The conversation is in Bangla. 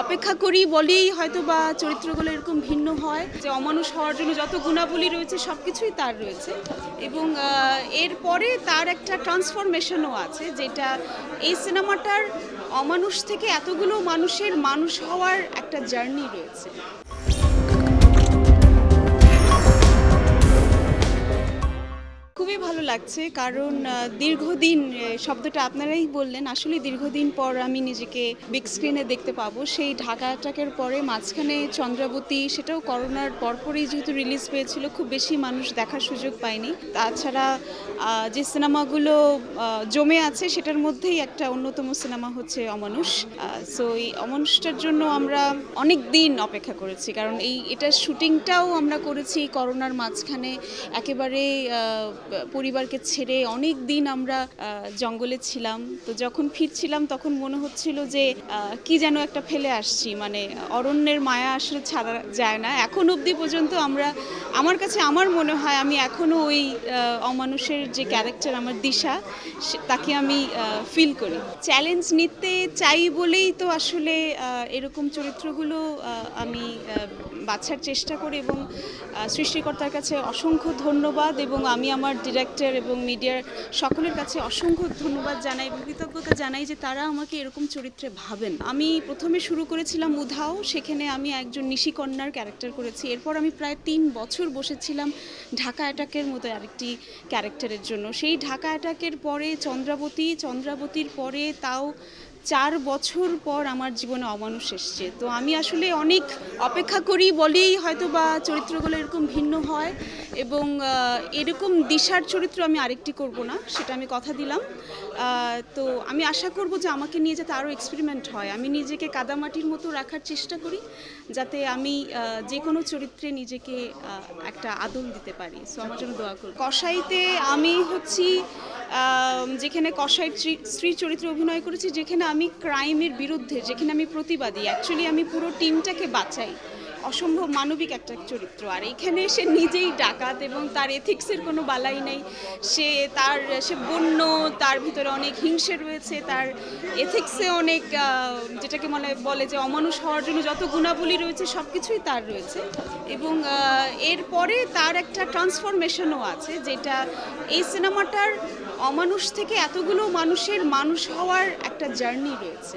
অপেক্ষা করি, বলেই হয়তো বা চরিত্রগুলো এরকম ভিন্ন হয়। যে অমানুষ হওয়ার জন্য যত গুণাবলী রয়েছে সব কিছুই তার রয়েছে। এবং এরপরে তার একটা ট্রান্সফরমেশনও আছে, যেটা এই সিনেমাটার অমানুষ থেকে এতগুলো মানুষের মানুষ হওয়ার একটা জার্নি রয়েছে। খুবই ভালো লাগছে, কারণ দীর্ঘদিন শব্দটা আপনারাই বললেন, আসলে দীর্ঘদিন পর আমি নিজেকে বিগ স্ক্রিনে দেখতে পাবো। সেই ঢাকা অ্যাটাকের পরে মাঝখানে চন্দ্রাবতী, সেটাও করোনার পরপরই যেহেতু রিলিজ পেয়েছিল খুব বেশি মানুষ দেখার সুযোগ পায়নি। তাছাড়া যে সিনেমাগুলো জমে আছে, সেটার মধ্যেই একটা অন্যতম সিনেমা হচ্ছে অমানুষ। সো এই অমানুষটার জন্য আমরা অনেক দিন অপেক্ষা করেছি, কারণ এই এটার শুটিংটাও আমরা করেছি করোনার মাঝখানে। একেবারে পরিবারকে ছেড়ে অনেক দিন আমরা জঙ্গলে ছিলাম। তো যখন ফিরছিলাম তখন মনে হচ্ছিল যে কি যেন একটা ফেলে আসছি। মানে অরণ্যের মায়া আসলে ছাড়া যায় না। এখন অবধি পর্যন্ত আমরা, আমার কাছে আমার মনে হয় আমি এখনও ওই অমানুষের যে ক্যারেক্টার আমার দিশা তাকে আমি ফিল করি। চ্যালেঞ্জ নিতে চাই বলেই তো আসলে এরকম চরিত্রগুলো আমি বাছার চেষ্টা করি এবং সৃষ্টিকর্তার কাছে অসংখ্য ধন্যবাদ এবং আমি আমার ডিরেক্টর এবং মিডিয়ার সকলের কাছে অসংখ্য ধন্যবাদ জানাই এবং কৃতজ্ঞতা জানাই যে তারা আমাকে এরকম চরিত্রে ভাবেন। আমি প্রথমে শুরু করেছিলাম উধাও, সেখানে আমি একজন নিশিকন্যার ক্যারেক্টার করেছি। এরপর আমি প্রায় তিন বছর বসেছিলাম ঢাকা অ্যাটাকের মতো আরেকটি ক্যারেক্টারের জন্য। সেই ঢাকা অ্যাটাকের পরে চন্দ্রাবতী, চন্দ্রাবতীর পরে তাও চার বছর পর আমার জীবনে অমানুষ এসছে। তো আমি আসলে অনেক অপেক্ষা করি, বলেই হয়তো বা চরিত্রগুলো এরকম ভিন্ন হয় এবং এরকম দিশার চরিত্র আমি আরেকটি করব না, সেটা আমি কথা দিলাম। তো আমি আশা করব যে আমাকে নিয়ে যাতে আরও এক্সপেরিমেন্ট হয়। আমি নিজেকে কাদামাটির মতো রাখার চেষ্টা করি, যাতে আমি যে কোনো চরিত্রে নিজেকে একটা আদল দিতে পারি। সো আমার জন্য দোয়া করুন কসাইতে আমি হচ্ছি যেখানে কসাই স্ত্রী- স্ত্রী চরিত্রে অভিনয় করেছি, যেখানে আমি ক্রাইমের বিরুদ্ধে, যেখানে আমি প্রতিবাদী। অ্যাকচুয়ালি আমি পুরো টিমটাকে বাঁচাই। অসম্ভব মানবিক একটা চরিত্র। আর এখানে সে নিজেই ডাকাত এবং তার এথিক্সের কোনো বালাই নেই। সে তার, সে বন্য, তার ভিতরে অনেক হিংসে রয়েছে, তার এথিক্সে অনেক যেটাকে মনে বলে যে অমানুষ হওয়ার জন্য যত গুণাবলী রয়েছে সব কিছুই তার রয়েছে। এবং এরপরে তার একটা ট্রান্সফরমেশনও আছে, যেটা এই সিনেমাটার অমানুষ থেকে এতগুলো মানুষের মানুষ হওয়ার একটা জার্নি রয়েছে।